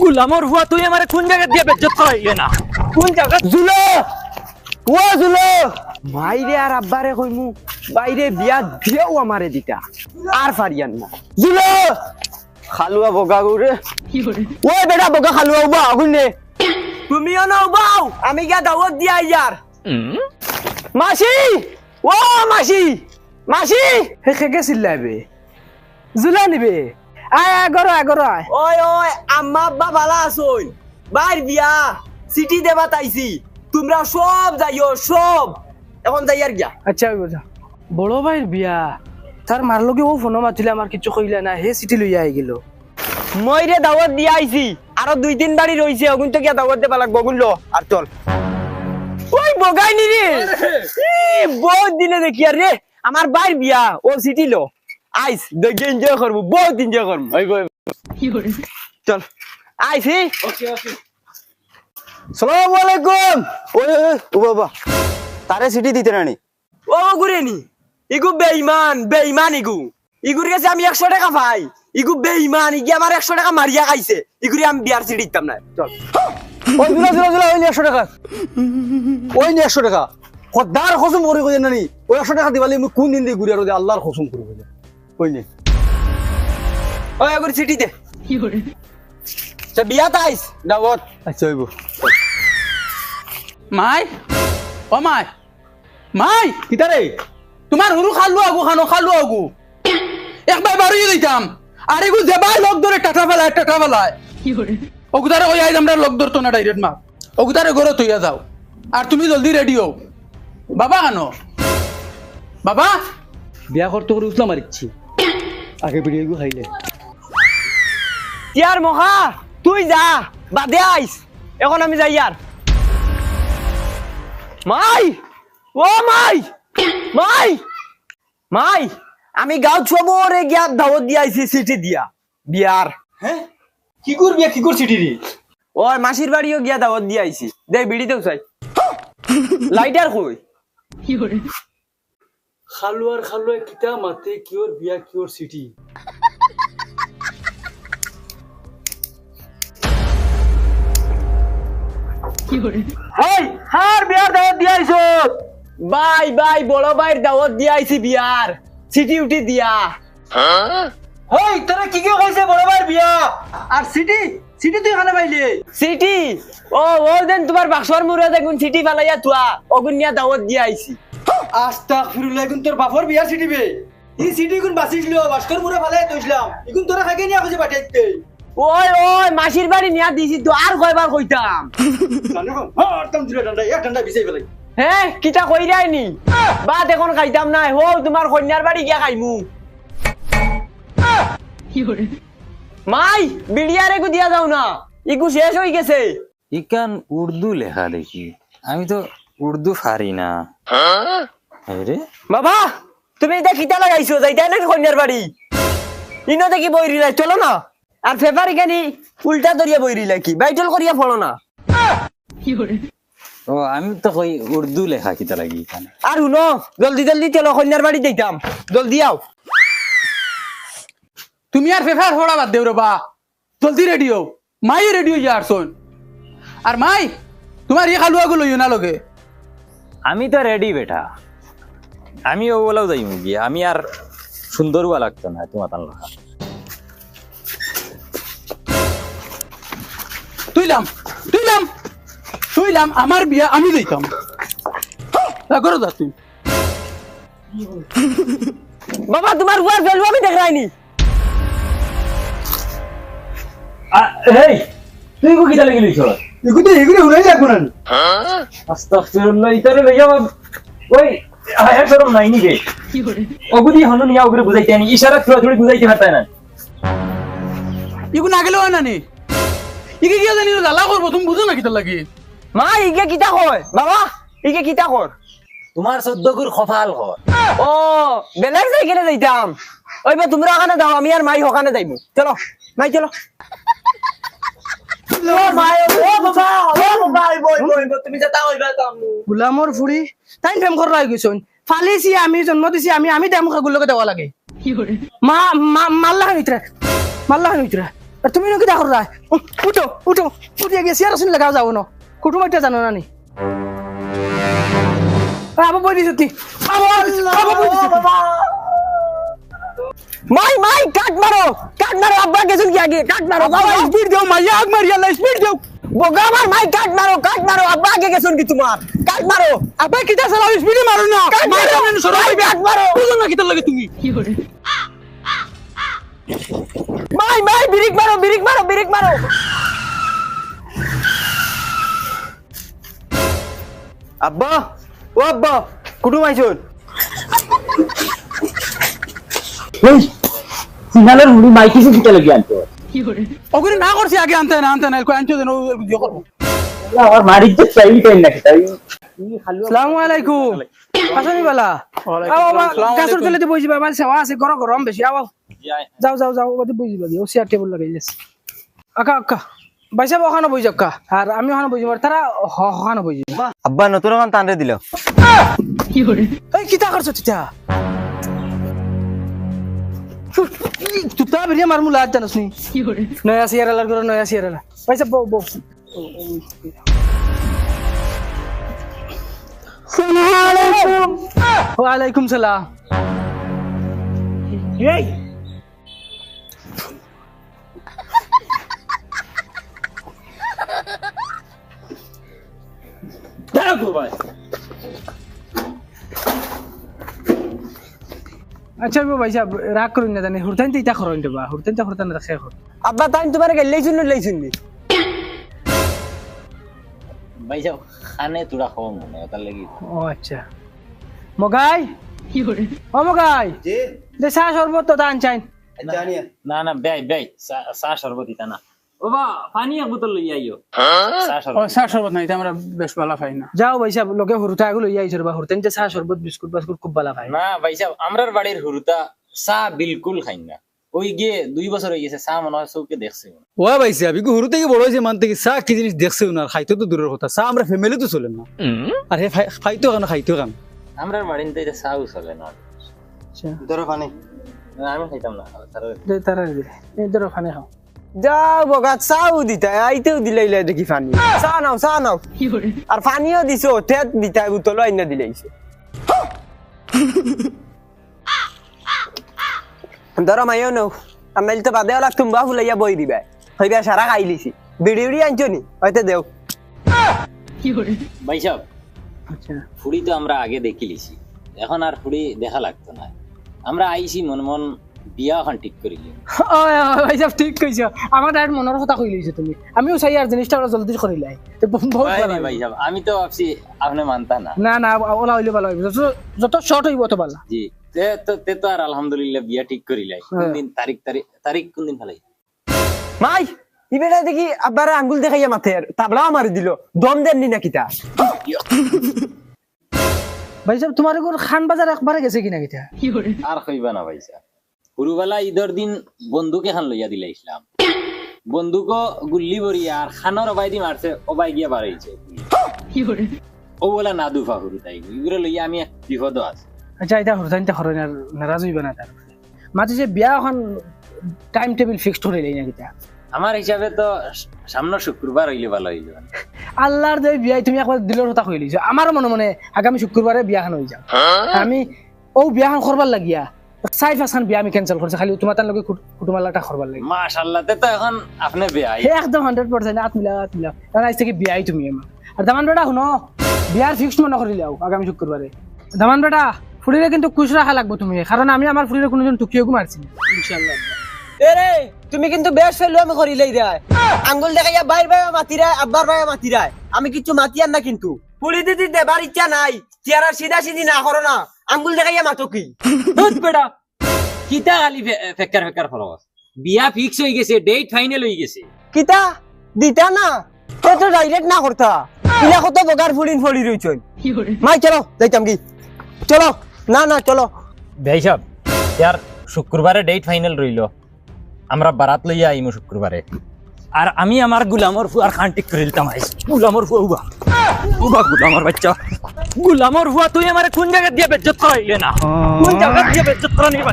গুলামর হুয়া তুই আমারে কোন জায়গা দিয়ে বেজ্জত করাইলে না? কোন জায়গা জুলো! ও জুলো! মাইরে আর আব্বারে কইমু বাইরে বিয়া দিয়েও আমারে দিতা। আর পারিয়ান না জুলো! খালুয়া বগা গুরে ও বেটা বগা খালুয়া উবা আগুনে তুমিও না উবাও আমি গিয়া দাওয়াত দিয়া ইয়ার মাসি! ও মাসি! মাসি! হে খেকে চিল্লাইবে? জুলাই নিবে? আয় এগারো এগারো আয় ওই ওই আম্মা আব্বা ভালো আছোন বাইর বিয়া সিটি দেবা তাইছি। তোমরা সব যাইও সব। এখন যাইয়ার গিয়া। আচ্ছা বোঝা। বড় ভাইয়ের বিয়া? তার মার লগে ও ফোন মাতিলে আমার কিছু কইলে না হে চিঠি লইয়া আই গেল। মই রে দাওয়াত দিয়া আইছি। আরও দুই তিন বাড়ি রইছে অগুন তো গিয়া দাওয়াত দেবা লাগবো অগুন লো আর চল। ওই বগাই নি রে ই, বহুত দিনে দেখি আর রে আমার বাইর বিয়া ও সিটি লো। আইস দেখে এনজয় করব বহুত এনজয় করব। চল। আইসি সালাম আলাইকুম। ওই ও বাবা। তারে সিটি দিতে রানি। ও ঘুরে নি। ইগু বেইমান বেইমান ইগু। ইগুর কাছে আমি একশো টাকা পাই। ইগু বেইমান ইগি আমার একশো টাকা মারিয়া খাইছে। ইগুরি আমি বিয়ার সিটি দিতাম না। চল। ওই জুলা জুলা জুলা ওই নি একশো টাকা। ওই নি একশো টাকা। সদার খসম করে কই নানি ওই একশো টাকা দিবালি আমি কোন দিন দিয়ে ঘুরি আর আল্লাহর খসম করে কই নি ওই এগুরি সিটি দে। তো বিয়া তাইস দাওয়াত আচ্ছা হইব। মাই ও মাই মাই। কিতারে? তোমার হুরু খালু আগু খানো খালু আগু একবার বাড়িয়ে দিতাম। আর এগু যেবাই লোক ধরে টাটা ফেলায় টাটা ফেলায়। ওগুতারে ওই আইজ আমরা লোক ধরতো না ডাইরেক্ট মা ওগুতারে ঘরে তুইয়া যাও। আর তুমি জলদি রেডি হও। বাবা কেন বাবা। বিয়া করতে করে উঠলাম মারিচ্ছি। আগে বিড়িয়ে গু খাইলে। তিয়ার মহা তুই যা বাদে আইস। এখন আমি যাই আর মাই ও মাই মাই মাই আমি গাঁও ছবরে গিয়া দাওয়াত দিয়া আইছি সিটি দিয়া। বিয়ার। হ্যাঁ? কি কর বিয়া কি কর সিটি রে ওর মাসির বাড়িও গিয়া দাওয়াত দিয়া আইছি। দে বিড়িতেও চাই লাইটার কই? খালুয়ার খালুয়া কিতা মাতে কিওর বিয়া কিওর সিটি হেই হার বিয়ার দাওয়াত বাই বাই বড় ভাইয়ের দাওয়াত দিয়া আইছি বিয়ার সিটি উঠি দিয়া। হই তোরা কি কি কইছে বড় ভাই বিয়া? আর সিটি সিটি তুই খানে পাইলে? সিটি ও ও দেন তোমার বাক্সর মুরে দেখুন সিটি ফালাইয়া তুয়া অগুন নিয়া দাওয়াত দিয়া আইছি আস্তাক ফিরুল্লাহ গুন তোর বাপর বিয়ার সিটি বে ই সিটি গুন বাসিছিল বাস্কর মুরে ফালে তইছিলাম ইগুন তোরা খাগে নিয়া কইছে পাঠাইতে। ওই ওই মাসির বাড়ি নিয়া দিছি তো আর কয়বার কইতাম? জানো কোন হর তম দিলে ডান্ডা এক ডান্ডা বিছাই ফেলাই। হ্যাঁ কিটা কই রাইনি বাদ এখন খাইতাম নাই হো তোমার কন্যার বাড়ি গিয়া খাইমু। মাই বিড়িয়ারে গু দিয়া যাও না। ইগু শেষ হই গেছে। ইকান উর্দু লেখা দেখি। আমি তো উর্দু পারি না। আরে? বাবা তুমি এটা কিটা লাগাইছো যাইতাই নাকি কন্যার বাড়ি? ইনো দেখি বই রিলাই চলো না। আর পেপার এখানে উল্টা দরিয়া বই রিলাই কি? বাইটল করিয়া ফলো না। ও আমি তো কই উর্দু লেখা কিতা লাগি এখানে আর শুনো জলদি জলদি চলো কন্যার বাড়ি দিতাম জলদি আও। তুমি আর ফেফার ফোড়া বাদ দেও রে বা জলদি রেডি হও। মাই রেডি হইয়া আর শোন আর মাই তোমার এই খালুয়া গুলো না লগে। আমি তো রেডি বেটা। আমি ওগুলাও যাই গিয়ে আমি আর সুন্দর হওয়া লাগতো না তোমার তার লেখা তুইলাম তুইলাম তুইলাম আমার বিয়া আমি দিতাম। করো যা তুই। বাবা তোমার উয়ার ভ্যালু আমি দেখ রাইনি এই তুই কো কিতা লাগি লইছ? ইগুন তো এগুলো উড়াই লাগবো না আস্তাগফিরুল্লাহ ইতারে লইয়া ওই আয়া শরম নাই নিকে ওগুদি হনু নিয়া ওগুরে বুঝাইতে আনি ইশারা থোড়া থোড়ি বুঝাইতে পারতা না। ইগুন আগেলেও হয় না নি? ইকে গিয়া জানি জ্বালা করব তুমি বুঝো না কিতা লাগে? মা ইকে কিতা কয়? বাবা ইকে কিতা কর তোমার চোদ্দগুর কপাল কর ও বেলেগ সাইকেলে যাইতাম। ওই বা তোমরা ওখানে দাও আমি আর মাই ওখানে যাইবো চলো মাই চলো। গোলামৰ ফুৰি তাই প্ৰেম কৰা গৈছোন। ফালিছি আমি জন্ম দিছি আমি আমি দেম গুলোকে দেৱা লাগে। মা মাল্লাহ ভিতরে মাল্লাহ ভিতরে আর তুমি নাকি দেখো রায় উঠো উঠো উঠিয়ে গেছি আর শুনলে গাও যাব না। কুটুম একটা জানো না নি? বই দিছো বই দিছো মাই মাই কাট মারো কাট মারো আব্বা গেছুন কি আগে? কাট মারো বাবা স্পিড দেও মাইয়া আগ মারি আল্লাহ স্পিড দেও বোকা আমার মাই কাট মারো কাট মারো গেছুন কি তোমার? কাট মারো? আবার কিটা চালাও স্পিডে মারো না। কাট মারো? মাই কাট মারো? বুঝো না কিটা লাগে তুমি। মাই মাই বিরিক মারো বিরিক মারো বিরিক মারো। আব্বা ও আব্বা কুটুম আইছুন? সিগনালের হুড়ি মাইকি সিকিতে লাগি আনতো? ওগুলো না করছি আগে আনতে না আনতে না আনছো দেন ও আমার মারির যে চাইলি তাই নাকি তাই আসসালামু আলাইকুম। আসনি বালা। গাছর তলে বই যাবা মানে সেবা আছে গরম গরম বেশি আও যাও যাও যাও ওতে বই যাবা ও চেয়ার টেবিল লাগাই আকা আকা বাইসা ওখানে বই যাবকা আর আমি ওখানে বই যাব তারা হ- ওখানে বই যাবে আব্বা নতুন এখন টানরে দিল। এই কিতা করছ তিতা? তুতা বেরিয়ে মারমু লাজ জানোস নি? নয়া সিয়ারালার করে নয়া সিয়ারালা পয়সা বউ বউ। ওয়ালাইকুম সালাম। এই। আচ্ছা গো ভাই সাহেব রাগ করুন না জানি। হুরতাইন তো ইটা খরণ দেবা হুরতাইন তো হুরতান রাখে আব্বা তাই তোমার গেলেই শুনুন লাই শুনবি ভাই যাও খানে তোরা খাওয়া মনে হয় তার লাগি ও আচ্ছা। মগাই? ও মগাই? দে চা শরবত তো দান চাইন। না না বেই বেই চা- চা শরবত ইতা না। ও বা পানি এক বোতল লই আইও। চা ও শরবত চা শরবত নাই আমরা বেশ ভালো পাই না। যাও ভাই সাহেব লোকে হুরুতা এগুলো ইয়ে আইছে বা হুরতাইন যে চা শরবত বিস্কুট বাস্কুট খুব ভালো পাই না ভাই সাহেব আমরার বাড়ির হুরুতা চা বিলকুল খাই না। ওই গিয়ে দুই বছর হয়ে গেছে চা মনে হয় চৌকে দেখছে। ও ভাই ইগো হুরু থেকে বড় হয়েছে মান থেকে চা কি জিনিস দেখছে না খাইতে তো দূরের কথা। চা আমরা ফ্যামিলি তো চলে না। আর হে খাইতো কেন খাইতো কেন আমরার বাড়ির তো চাও চলে না। আচ্ছা। ধরো পানি। আমি খাইতাম না তারা- দে তারা দে এই ধরো খানে খাও। যাও বগা চাও দিতা আইতেও দিলাইলে দেখি পানি। চা নাও চা নাও। আর পানিও দিছো ঠেত দিতা বোতল আইনা দিলাইছে ধরো মাইও নও আমি তো বাদে ওলা তুম্বা ফুলাইয়া বই দিবা। হইবা সারা খাই লিছি বিড়ি উড়ি আনছো নি? হয়তো দেও। ভাই সাহেব আচ্ছা। ফুড়ি তো আমরা আগে দেখি লিছি এখন আর ফুড়ি দেখা লাগতো না। আমরা আইছি মন মন বিয়া এখন ঠিক করিলি। ভাই সাহেব ঠিক কইছো। আমার ডাইরেক্ট মনের কথা কই লইছো তুমি। আমিও চাই আর জিনিসটা ওরা জলদি তো বহুত ভালো ভাই সাহেব আমি তো ভাবছি আপনি মানতা না। না না ওলা হইলে ভালো হইবে যত- যত শর্ট হইব তো ভালো। জি। তে তো আর আলহামদুলিল্লাহ বিয়া ঠিক করিলাই কোন দিন তারিখ তারিখ তারিখ কোন দিন ফেলাই? মাই ইবেটা দেখি আব্বারে আঙ্গুল দেখাইয়া মাথে তাবলা মারি দিল দম দেননি নাকি তা? ভাই সাহেব তোমার এগুলো খান বাজার একবারে গেছে কিনা কিটা? আর কইবা না ভাইসা পুরুবেলা ঈদের দিন বন্দুক এখন লইয়া দিলে ইসলাম বন্দুক গুল্লি বরিয়া আর খানোর অবাই দি মারছে অবাই গিয়া বাড়াইছে। ও বলে না দুফা হুরু তাই। এগুলো লইয়া আমি বিপদ আছে। আচ্ছা এটা হরতাইনটা হরণ আর নারাজ হইবে না তার মাঝে যে বিয়া এখন টাইম টেবিল ফিক্সড করে লই না কিটা আমার হিসাবে তো সামনের শুক্রবার হইলে ভালো হইল আল্লাহর যে বিয়াই তুমি একবার দিলের কথা কই লইছো আমার মনে মনে আগামী শুক্রবারে বিয়াখান হয়ে যাও আমি ও বিয়াখান করবার লাগিয়া। চাই পাঁচখান বিয়া আমি ক্যান্সেল করছি খালি তোমার তার লগে কুটুমালাটা করবার লাগি মাশাল্লাহ তে তো এখন আপনি বেয়াই একদম হান্ড্রেড পার্সেন্ট আট মিলা আট মিলা। কারণ আজ থেকে বিয়াই তুমি আমার আর দামান বেটা শুনো বিয়ার ফিক্সড মনে করি লাও আগামী শুক্রবারে দামান বেটা। ফুরিরে কিন্তু খুশ রাখা লাগবো তুমি কারণ আমি আমার ফুরিরে কোনোজন টুকিয়েও মারছি না। ইনশাল্লাহ এরে তুমি কিন্তু বেশ ফেলো আমি করিলেই দেয় আঙ্গুল দেখাইয়া বাইর ভাই মাতিরায় আব্বার ভাই মাতিরায় আমি কিছু মাতিয়ার না কিন্তু। পুলি দিদি দেবার ইচ্ছা নাই চেয়ারা সিধা সিধি না করো না। আঙ্গুল দেখাইয়া মাতো কি? দুধ বেটা। কিতা খালি ফেকার ফেকার ফরস বিয়া ফিক্স হয়ে গেছে ডেট ফাইনাল হয়ে গেছে। কিতা? দিতা না? তো তো ডাইরেক্ট না করতা ইলা কত বগার ফুলিন ফলি রইছই মাই চলো যাইতাম কি। চলো। না না, চলো। ভাই সাহেব ইয়ার শুক্রবারে ডেট ফাইনাল রইল। আমরা বারাত লইয়া আইমু শুক্রবারে। আর আমি আমার গুলামর ফুয়ার খান ঠিক করে দিতাম গুলামর ফুয়া উবা। উবা গুলামর বাচ্চা। গুলামর ফুয়া তুই আমার কোন জায়গা দিয়ে বেজ্জত করাইলে না? কোন জায়গা দিয়ে বেজ্জত করা নিবা